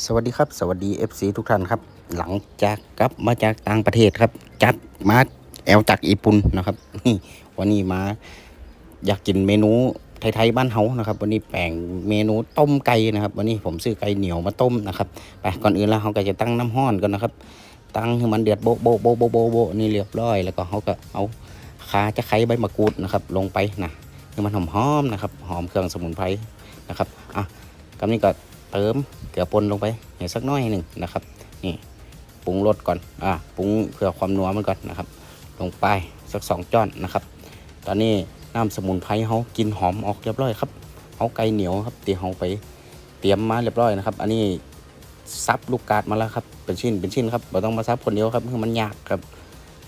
สวัสดีครับ สวัสดี FC ทุกท่านครับ หลังจากกลับมาจากต่างประเทศครับ จัดมาแอลจากญี่ปุ่นนะครับนี่วันนี้มาอยากกินเมนูไทยๆบ้านเฮานะครับ วันนี้แปลงเมนูต้มไก่นะครับ วันนี้ผมซื้อไก่เหนียวมาต้มนะครับไปก่อนอื่นแล้วเราก็จะตั้งน้ำห้อนก่อนนะครับ ตั้งให้มันเดือดโบะโบะโบะโบะโบโบะนี่เรียบร้อยแล้วก็เขาก็เอาขาจะไข่ใบมะกรูดนะครับ ลงไปนะให้มันหอมๆนะครับ หอมเครื่องสมุนไพรนะครับอะกำนี้ก็ เติมเกลือป่นลงไปให้สักน้อยหนึ่งนะครับนี่ปรุงรสก่อนอ่าปรุงเพื่อความนัวมันก่อนนะครับ ลงไปสักสองจ้อนนะครับ ตอนนี้น้ำสมุนไพรเขากินหอมออกเรียบร้อยครับเขาไก่เหนียวครับที่เขาไปเตรียมมาเรียบร้อยนะครับ อันนี้ซับลูกกาดมาแล้วครับเป็นชิ้นเป็นชิ้นครับเราต้องมาซับคนเดียวครับคือมันยากครับ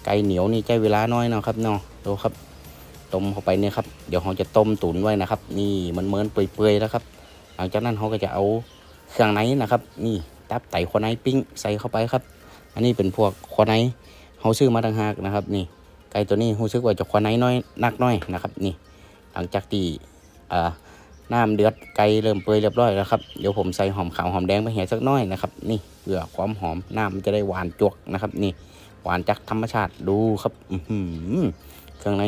ไก่เหนียวนี่ใช้เวลาน้อยเนาะครับเนาะดูครับต้มเข้าไปเนี่ยครับเดี๋ยวเขาจะต้มตุ๋นไว้นะครับ นี่มันเหมือนเปื่อยๆแล้วครับ หลังจากนั้นเขาก็จะเอา เครื่องในนะครับ นี่ตับไตควในปิ้งใส่เข้าไปครับ อันนี้เป็นพวกควในเขาซื้อมาต่างหากนะครับ นี่ไก่ตัวนี้รู้สึกว่าจะควในน้อยนักน้อยนะครับ นี่ หลังจากที่น้ำเดือดไก่เริ่มเปื่อยเรียบร้อยแล้วครับเดี๋ยวผมใส่หอมขาวหอมแดงไปเหี่ยสักหน้อยนะครับ นี่เพื่อความหอมน้ำมันจะได้หวานจวกนะครับ นี่หวานจากธรรมชาติดูครับอืเครื่องใน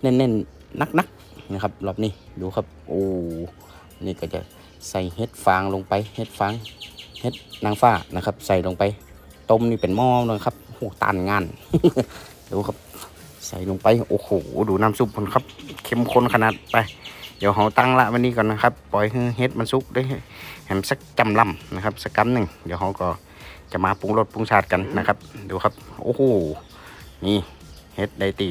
แน่นๆนักๆนะครับรอบนี้ดูครับโอ้นี่ก็จะ ใส่เห็ดฟางลงไปเห็ดฟางเห็ดนางฟ้านะครับ ใส่ลงไป ต้มนี่เป็นหม้อเลยครับโอ้ตันงานดูครับ ใส่ลงไปโอ้โหดูน้ำซุปมันครับ เข้มข้นขนาดไป เดี๋ยวเราตั้งละวันนี้ก่อนนะครับ ปล่อยให้เห็ดมันสุกได้แหมสักจำลำนะครับ สักกำหนึ่งเดี๋ยวเราก็จะมาปรุงรสปรุงชาติกันนะครับ ดูครับ โอ้โหนี่เห็ดไดตี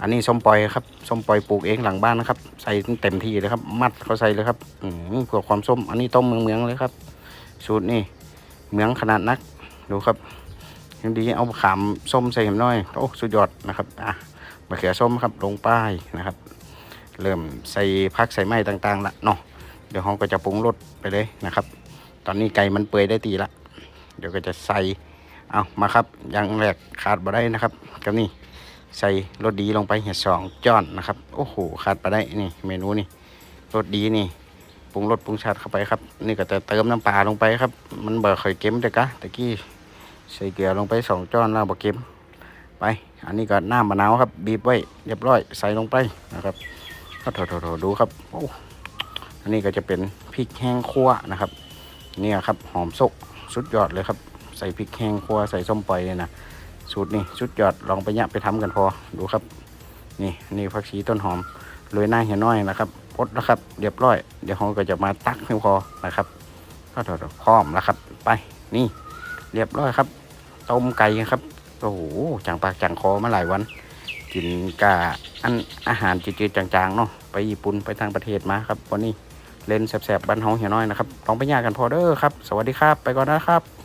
อันนี้ส้มปล่อยครับส้มปล่อยปลูกเองหลังบ้านนะครับ ใส่เต็มที่เลยครับ มัดเขาใส่เลยครับอืมเพื่อความส้ม อันนี้ต้มเมืองเมืองเลยครับ สูตรนี่เมืองขนาดนักดูครับยังดีเอาขามส้มใส่เห็มน้อยโอ้สุดยอดนะครับอะมะเขือส้มครับลงป้ายนะครับ เริ่มใส่พักใส่ไม้ต่างๆละเนาะเดี๋ยวเราก็จะปรุงรสไปเลยนะครับ ตอนนี้ไก่มันเปื่อยได้ตีละ เดี๋ยวก็จะใส่เอามาครับอย่างแรกขาดบ่ได้นะครับกับนี่ ใส่รสดีลงไปเห็ดสองจ้อนนะครับ โอ้โหขาดไปได้นี่ เมนูนี่รสดีนี่ปรุงรสปรุงชาติเข้าไปครับ นี่ก็จะเติมน้ำปลาลงไปครับ มันเบอร์เคยเค็มเด็กะตะกี้ใส่เกลือลงไปสองจ้อนแล้วบะเค็มไป อันนี้ก็น้ำมะนาวครับ บีบไว้เรียบร้อยใส่ลงไปนะครับก็โถโถๆดูครับโอ้อันนี้ก็จะเป็นพริกแห้งคั่วนะครับ เนี่ยครับหอมสุกสุดยอดเลยครับ ใส่พริกแห้งคั่วใส่ส้มปล่อยเนี่ยนะ สูตรนี่ชุดยอดลองไปยะไปทำกันพอดูครับ นี่นี่ผักชีต้นหอมโรยหน้าเหี่ยน้อยนะครับพดนะครับ เรียบร้อย เดี๋ยวเราก็จะมาตักให้พอนะครับก็ถอดพร้อมแล้วครับ ไปนี่ เรียบร้อยครับ ต้มไก่ครับโอ้โหจังปากจังคอมาหลายวัน กินกะอันอาหารจืดๆจางๆเนาะไปญี่ปุ่นไปทางประเทศมาครับวันนี้เล่นแสบๆบ้านเฮาเหี่ยน้อยนะครับลองไปยากันพอเด้อครับ สวัสดีครับ ไปก่อนนะครับ